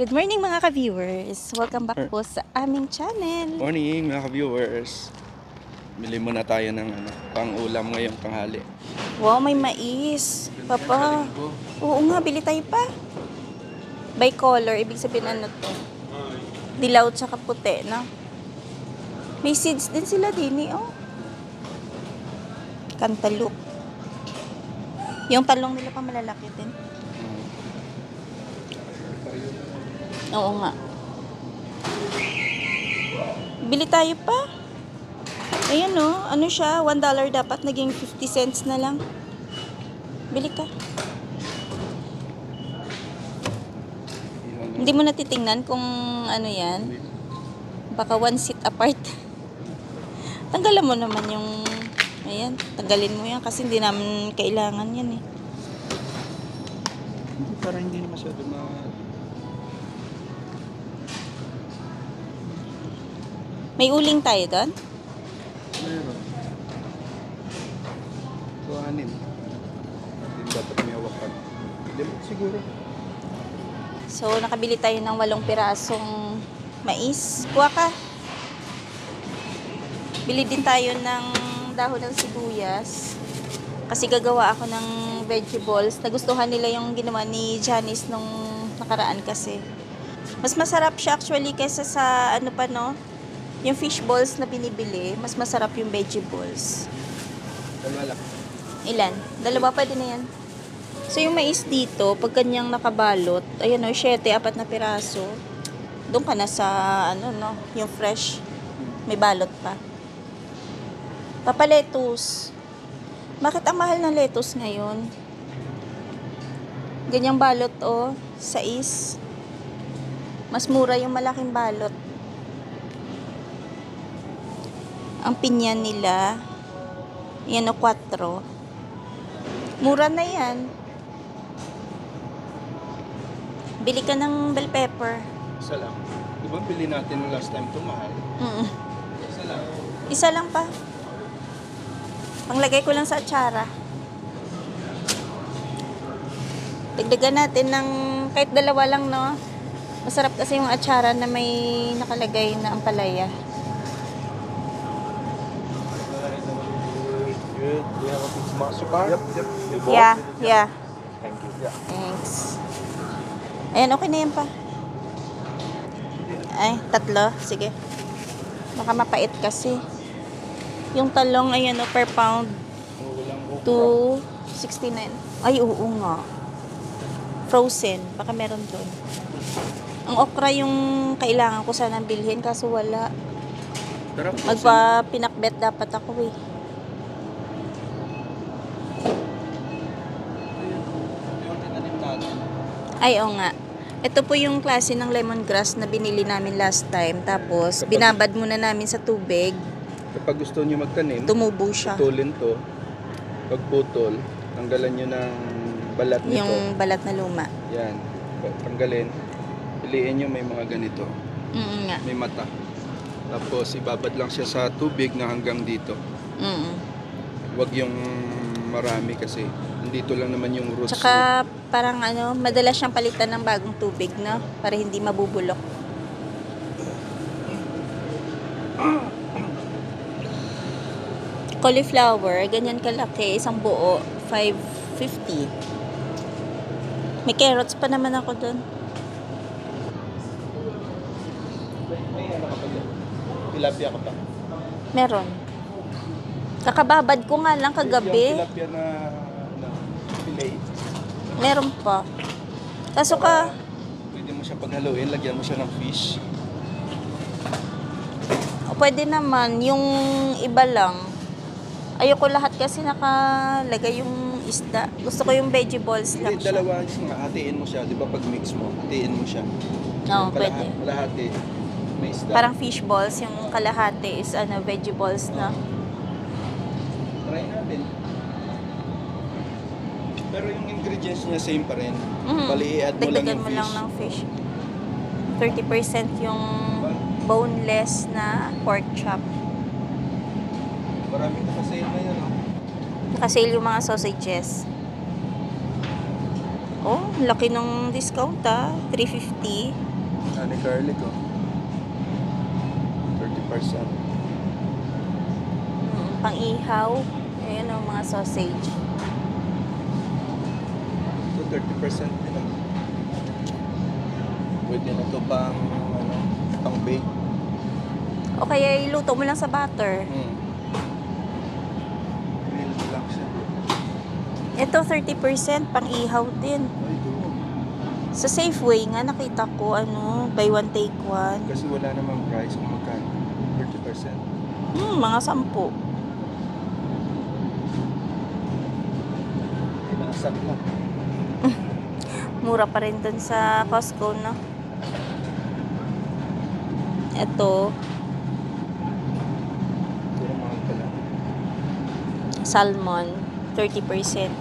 Good morning mga ka-viewers. Welcome back po sa aming channel. Morning mga ka-viewers. Bili muna tayo ng ano, pang-ulam ngayong tanghali. Wow, may mais. Papa. Oo nga, bili tayo pa. By color, ibig sabihin ano to? Dilaw tsaka puti, no? May seeds din sila din eh, oh. Cantaloupe. Yung talong nila pa malalaki din. Oo nga. Bili tayo pa. Ayan no, ano siya, $1 dapat naging 50 cents na lang. Bili ka. Hindi mo natitingnan kung ano yan. Baka one seat apart. Tanggalan mo naman yung... Ayan, tanggalin mo yan kasi hindi namin kailangan yan eh. Parang hindi na masyado ma... May uling tayo doon? Meron. Kuhanin. Hindi dapat may hawakan. Mo siguro. So, nakabili tayo ng walong pirasong mais. Kuha ka. Bili din tayo ng dahon ng sibuyas. Kasi gagawa ako ng vegetables. Nagustuhan nila yung ginawa ni Janice nung nakaraan kasi. Mas masarap siya actually kaysa sa ano pa no, yung fish balls na binibili. Mas masarap yung. Dalawa lang. Ilan? Dalawa pwede na yan. So, yung mais dito, pag kanyang nakabalot, ayan o, 7, apat na piraso. Doon ka na sa, ano, no, yung fresh. May balot pa. Papaletus. Bakit ang mahal ng lettuce ngayon? Ganyang balot, oh, 6. Mas mura yung malaking balot. Ang pinyan nila, yan o, 4. Mura na yan. Bili ka ng bell pepper. Isa lang. Di ba bili natin nung last time ito mahal? Mm. Isa lang. Isa lang pa. Panglagay ko lang sa atsara. Dagdagan natin ng kahit dalawa lang, no? Masarap kasi yung atsara na may nakalagay na ampalaya. Good. Do you have a of sugar? Yep, yep. Yeah, yeah. Thank you. Yeah. Thanks. Ayan, okay na yan pa. Ay, tatlo. Sige. Baka mapait kasi. Yung talong, ayan o, per pound, Walang okra. 269. Ay, oo nga. Frozen. Baka meron doon. Ang okra yung kailangan ko sanang bilhin kaso wala. Tara, Magpa pinakbet dapat ako eh. Yung tinanim natin. Ay, oo nga. Ito po yung klase ng lemongrass na binili namin last time. Tapos, Kapag- binabad muna namin sa tubig. Kapag gusto niyo magtanim, Tumubo siya. putulin to. Pag putol, tanggalan niyo ng balat nito. Yung balat na luma. Yan. Tanggalin. Piliin niyo may mga ganito. Mm nga. May mata. Tapos ibabad lang siya sa tubig na hanggang dito. Mm Huwag yung marami kasi nandito lang naman yung roots. Tsaka parang ano, madalas siyang palitan ng bagong tubig, no? Para hindi mabubulok. Cauliflower, ganyan kalaki, isang buo, 550. May carrots pa naman ako doon. Tilapia ka pa. Meron. Kakababad ko nga lang Yung kagabi. tilapia na, fillet. Meron pa. Kaso ka, Pwede mo siya paghaluin, lagyan mo siya ng fish. Pwede naman, yung iba lang. Ayoko lahat kasi nakalagay yung isda. Gusto ko yung vegetables lang Hindi, siya. dalawa nga, hatiin mo siya. Di ba pag mix mo, hatiin mo siya. Oo, Yung pwede. kalaha- Kalahati, may isda. Parang fish balls, yung kalahati is ano, vegetables na. Try natin. Pero yung ingredients niya same pa rin. Mhm. Bali, i-add mo lang yung mo fish. lang ng fish. 30% yung boneless na pork chop. Maraming nakasale na yan. Oh. Nakasale yung mga sausages. Oh, laki ng discount ah. 350. Ano garlic oh. 30%. Mm, pang-ihaw. Ayan ang mga sausage. So 30% din ah. Pwede na to pang ano, pang bake. O kaya iluto mo lang sa butter. Hmm. Grilled lang siya. Ito 30% pang-ihaw din. Ay, ito. Sa Safeway nga nakita ko ano, buy one take one. Kasi wala namang price kung magkano. 30%. Hmm, mga sampu. Ilang sak na. Mura pa rin dun sa Costco, no? Ito, salmon, 30%.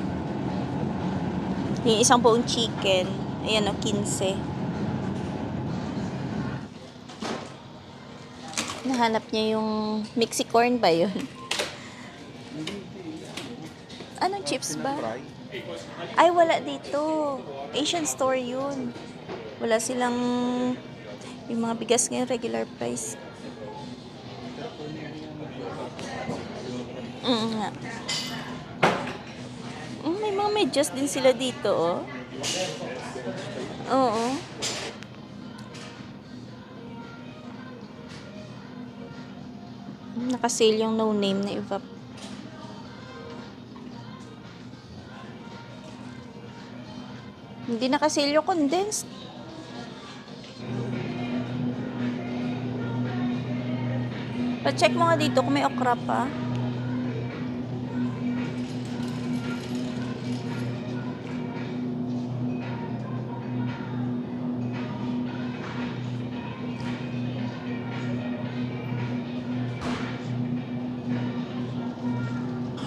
Yung isang buong chicken, ayan o, 15. Nahanap niya yung Mexicorn ba yun? Anong chips ba? Ay, wala dito. Asian store yun. Wala silang yung mga bigas ngayon regular price. Mm nga. Mm, may mga medyas din sila dito, oh. Oo. Naka-sale yung no name na Evap. Hindi naka-sale yung condensed. Pa-check mo nga dito kung may okra pa.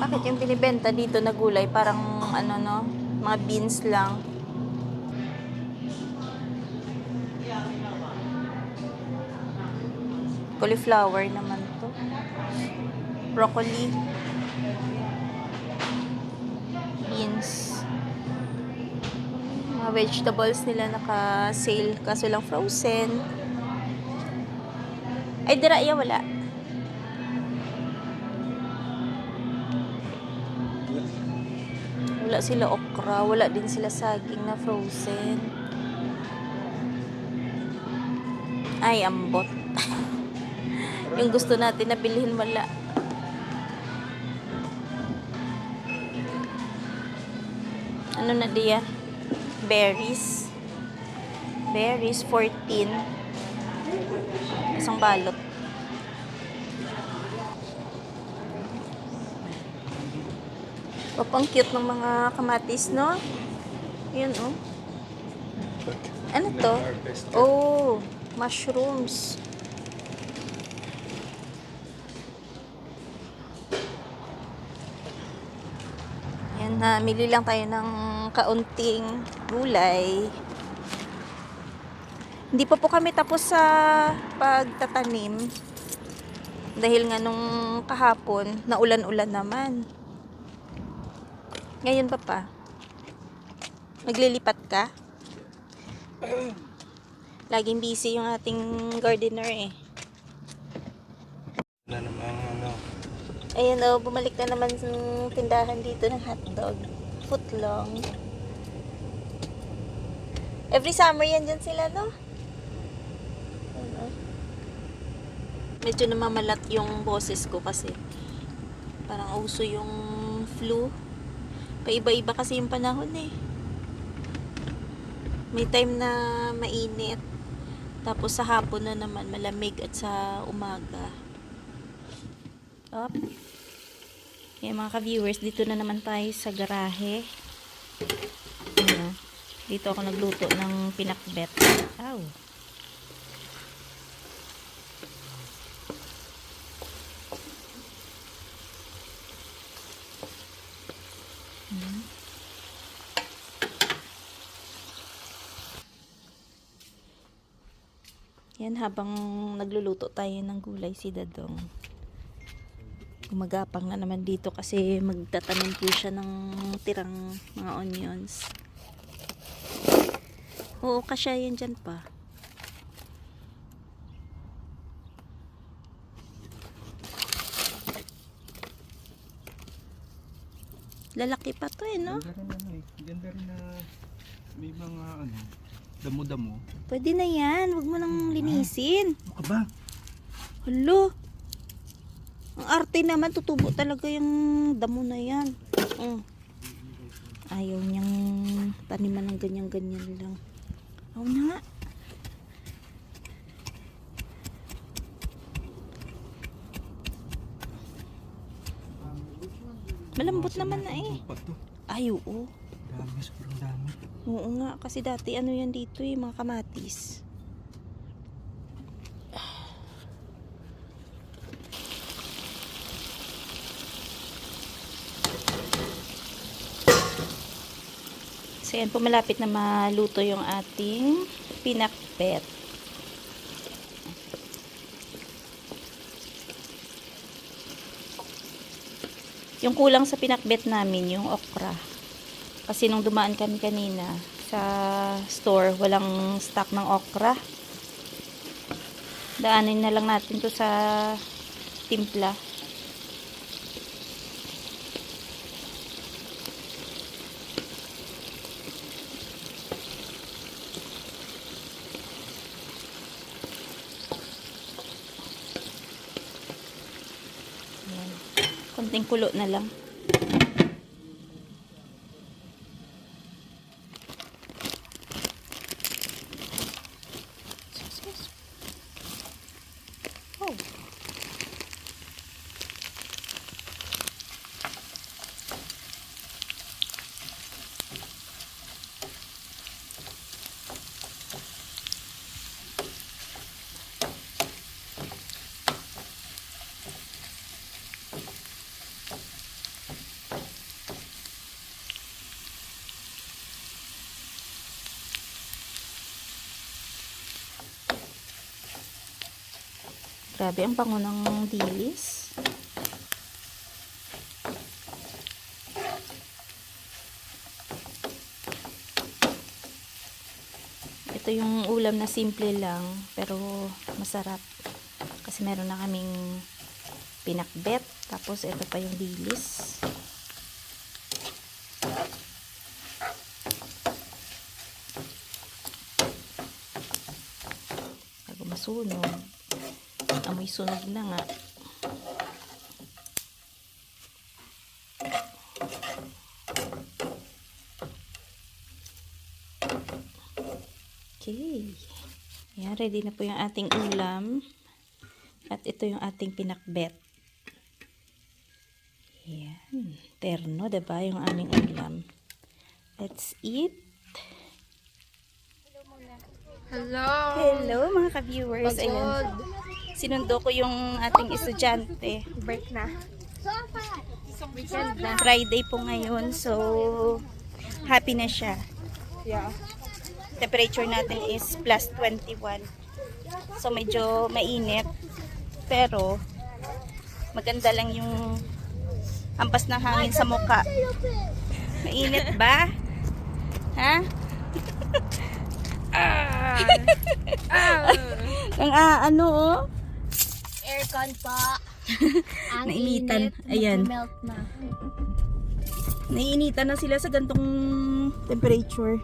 Bakit yung binibenta dito na gulay parang ano no, mga beans lang. Cauliflower naman to. Broccoli. Beans. Mga vegetables nila naka-sale kaso lang frozen. Ay, dira iya wala. Wala sila okra, wala din sila saging na frozen. Ay, ambot. Yung gusto natin na bilhin wala. Ano na diya? Berries. Berries, 14. Isang balot. Papang cute ng mga kamatis, no? Yun, oh. Ano to? Oh, mushrooms. Yan na, mili lang tayo ng kaunting gulay. Hindi pa po kami tapos sa pagtatanim. Dahil nga nung kahapon, naulan-ulan naman. Ngayon pa pa. Naglilipat ka? Laging busy yung ating gardener eh. Wala namang ano. Ayan o, bumalik na naman yung tindahan dito ng hotdog. Footlong. Every summer yan dyan sila, no? Ano? Medyo namamalat yung boses ko kasi parang uso yung flu. Paiba-iba kasi yung panahon eh. May time na mainit. Tapos sa hapon na naman malamig at sa umaga. Up. Yan mga ka-viewers, dito na naman tayo sa garahe. Ano, dito ako nagluto ng pinakbet. Ow. Hmm. Yan, habang nagluluto tayo ng gulay si Dadong gumagapang na naman dito kasi magtatanim po siya ng tirang mga onions. Oo, kasya yan dyan pa. Lalaki pa to eh, no? Ganda rin ano eh. Ganda rin na may mga ano, damo-damo. Pwede na yan. Huwag mo nang linisin. Ano ka ba? Hello. Ang arte naman, tutubo talaga yung damo na yan. Mm. Ayaw niyang taniman ng ganyan-ganyan lang. Oo na nga. Malambot naman na eh. Ay, oo. Dami, sobrang dami. Oo nga, kasi dati ano yan dito eh, mga kamatis. So yan po, malapit na maluto yung ating pinakbet. Yung kulang sa pinakbet namin, yung okra. Kasi nung dumaan kami kanina sa store, walang stock ng okra. Daanin na lang natin to sa timpla. Ayan. Konting kulo na lang. Oh. Grabe, ang bango ng dilis. Ito yung ulam na simple lang, pero masarap. Kasi meron na kaming pinakbet, tapos ito pa yung dilis. Bago masunog. Amoy sunog na nga. Okay. Ayan, ready na po yung ating ulam. At ito yung ating pinakbet. Ayan. Terno, diba? Yung aming ulam. Let's eat. Hello. Hello mga ka-viewers. Ayan. Sinundo ko yung ating estudyante. Break na. Weekend na. Friday po ngayon. So, happy na siya. Yeah. Temperature natin is plus 21. So, medyo mainit. Pero, maganda lang yung ampas ng hangin sa muka. Mainit ba? Ha? Ah. ah. Ang ah, ano oh? Aircon po. Ang Nainitan. init, Ayan. Melt na. Naiinitan na sila sa gantong temperature.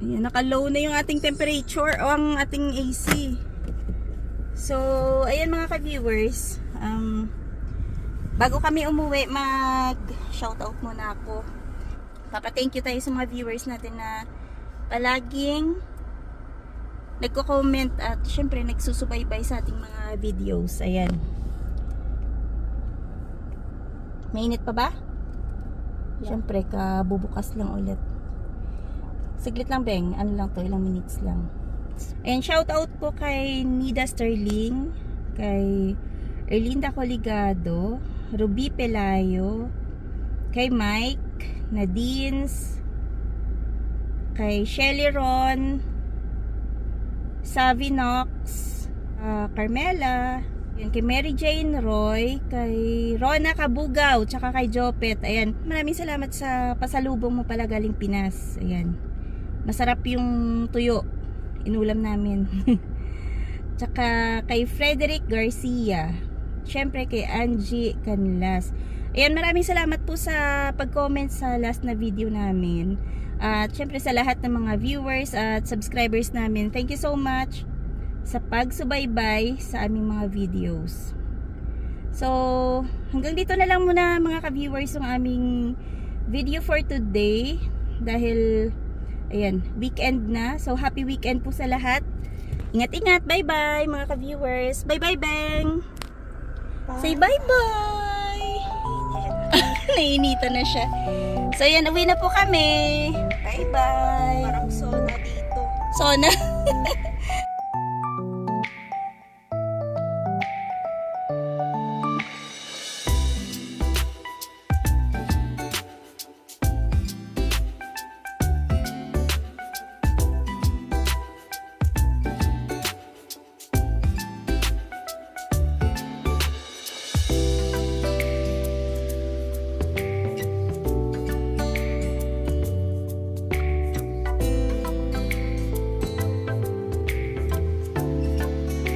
Ayan, naka-low na yung ating temperature o ang ating AC. So, ayan mga ka-viewers. Um, bago kami umuwi, mag-shoutout muna ako. Papa-thank you tayo sa mga viewers natin na palaging nagko-comment at syempre nagsusubaybay sa ating mga videos. Ayan. Mainit pa ba? Siyempre, kabubukas lang ulit. Siglit lang, Beng. Ano lang to, ilang minutes lang. And shout out po kay Nida Sterling, kay Erlinda Coligado, Ruby Pelayo, kay Mike, Nadines, kay Shelly Ron, Savinox, ah, Carmela, Yan, kay Mary Jane Roy, kay Rona Kabugaw, tsaka kay Jopet. Ayan, maraming salamat sa pasalubong mo pala galing Pinas. Ayan. Masarap yung tuyo. Inulam namin. tsaka kay Frederick Garcia. Siyempre kay Angie Canlas. Ayan, maraming salamat po sa pag-comment sa last na video namin. At syempre sa lahat ng mga viewers at subscribers namin, thank you so much sa pagsubaybay sa aming mga videos. So, hanggang dito na lang muna mga ka-viewers yung aming video for today. Dahil, ayan, weekend na. So, happy weekend po sa lahat. Ingat-ingat. Bye-bye mga ka-viewers. Bye-bye, Beng. Say bye-bye. Nainita na siya. So, yan. Uwi na po kami. Bye-bye. Parang sona dito. Sona?